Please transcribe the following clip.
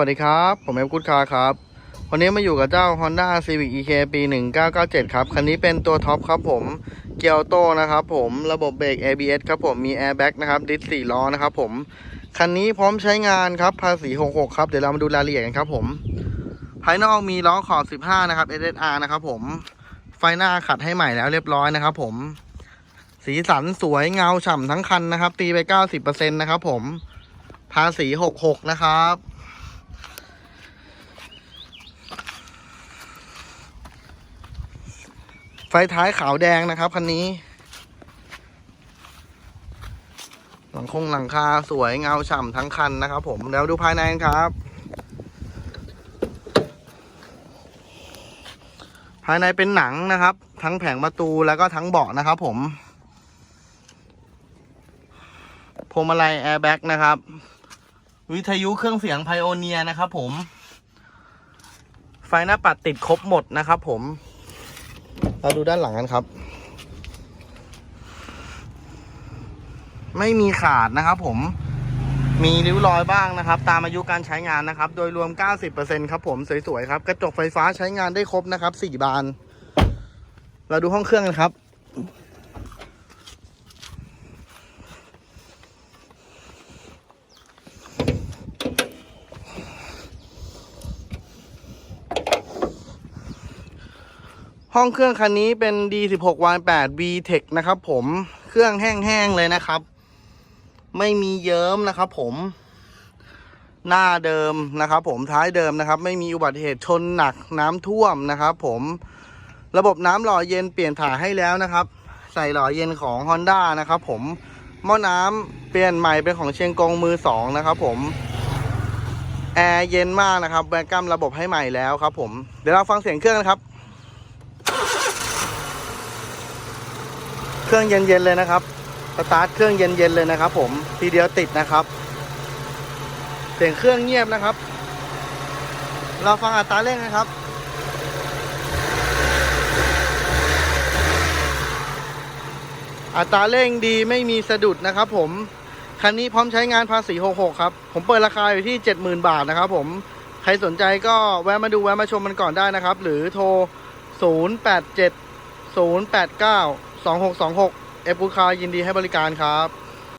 สวัสดีครับ ผมเอฟกุดคาร์ครับ วันนี้มาอยู่กับเจ้า Honda Civic EK ปี 1997 ครับ คันนี้เป็นตัวท็อปครับผมเกียวโตนะครับผมระบบเบรก ABS ครับผมมี Airbag นะครับดิสสี่ล้อนะครับผม คันนี้พร้อมใช้งานครับภาษี 66 ครับ เดี๋ยวเรามาดูรายละเอียดกันครับผม ภายนอกมีล้อขอบ 15 นะครับ SSR นะครับผม ไฟหน้าขัดให้ใหม่แล้วเรียบร้อยนะครับผม สีสันสวยเงาฉ่ำทั้งคันนะครับ ตีไป 90%นะครับผมภาษี 66 นะครับ ไฟท้ายขาวแดงนะครับคันนี้ หลังคงหลังคาสวยเงาฉ่ำทั้งคันนะครับ ผมเดี๋ยวดูภายในกันครับ ภายในเป็นหนังนะครับ ทั้งแผงประตูแล้วก็ทั้งเบาะนะครับ ผมพวงมาลัยแอร์แบ็กนะครับ วิทยุเครื่องเสียงไพโอเนียนะครับ ผม ไฟหน้าปัดติดครบหมดนะครับ ผม เราดูด้านหลังกันครับ ไม่มีขาดนะครับผมมีริ้วรอยบ้างนะครับ ตามอายุการใช้งานนะครับ โดยรวม 90%ครับผมสวยๆครับ กระจกไฟฟ้าใช้งานได้ครบนะครับ 4 บาน เราดูห้องเครื่องกันครับ ห้องเครื่องคันนี้เป็น D16 y 8 VTEC นะครับผม เครื่องแห้งๆเลยนะครับ ไม่มีเยิ้มนะครับผม หน้าเดิมนะครับผม ท้ายเดิมนะครับ ไม่มีอุบัติเหตุชนหนักน้ำท่วมนะครับผม ระบบน้ำหล่อเย็นเปลี่ยนถ่ายให้แล้วนะครับ ใส่หล่อเย็นของ Honda นะครับผม หม้อน้ำเปลี่ยนใหม่เป็นของเชียงกงมือสองนะครับผมแอร์เย็นมากนะครับแวร์กัมระบบให้ใหม่แล้วครับผม เดี๋ยวเราฟังเสียงเครื่องนะครับ เครื่องเย็นๆเลยนะครับสตาร์ทเครื่องเย็นๆเลยนะครับ ผมทีเดียวติดนะครับเสียงเครื่องเงียบนะครับ เราฟังอัตราเร่งนะครับ อัตราเร่งดีไม่มีสะดุดนะครับผมคันนี้พร้อมใช้งานภาษี 66 ครับ ผมเปิดราคาอยู่ที่ 70,000 บาทนะครับผม ใครสนใจก็แวะมาดูแวะมาชมมันก่อนได้นะครับ หรือโทร 087 089 2626 เอฟบูคายินดีให้บริการครับ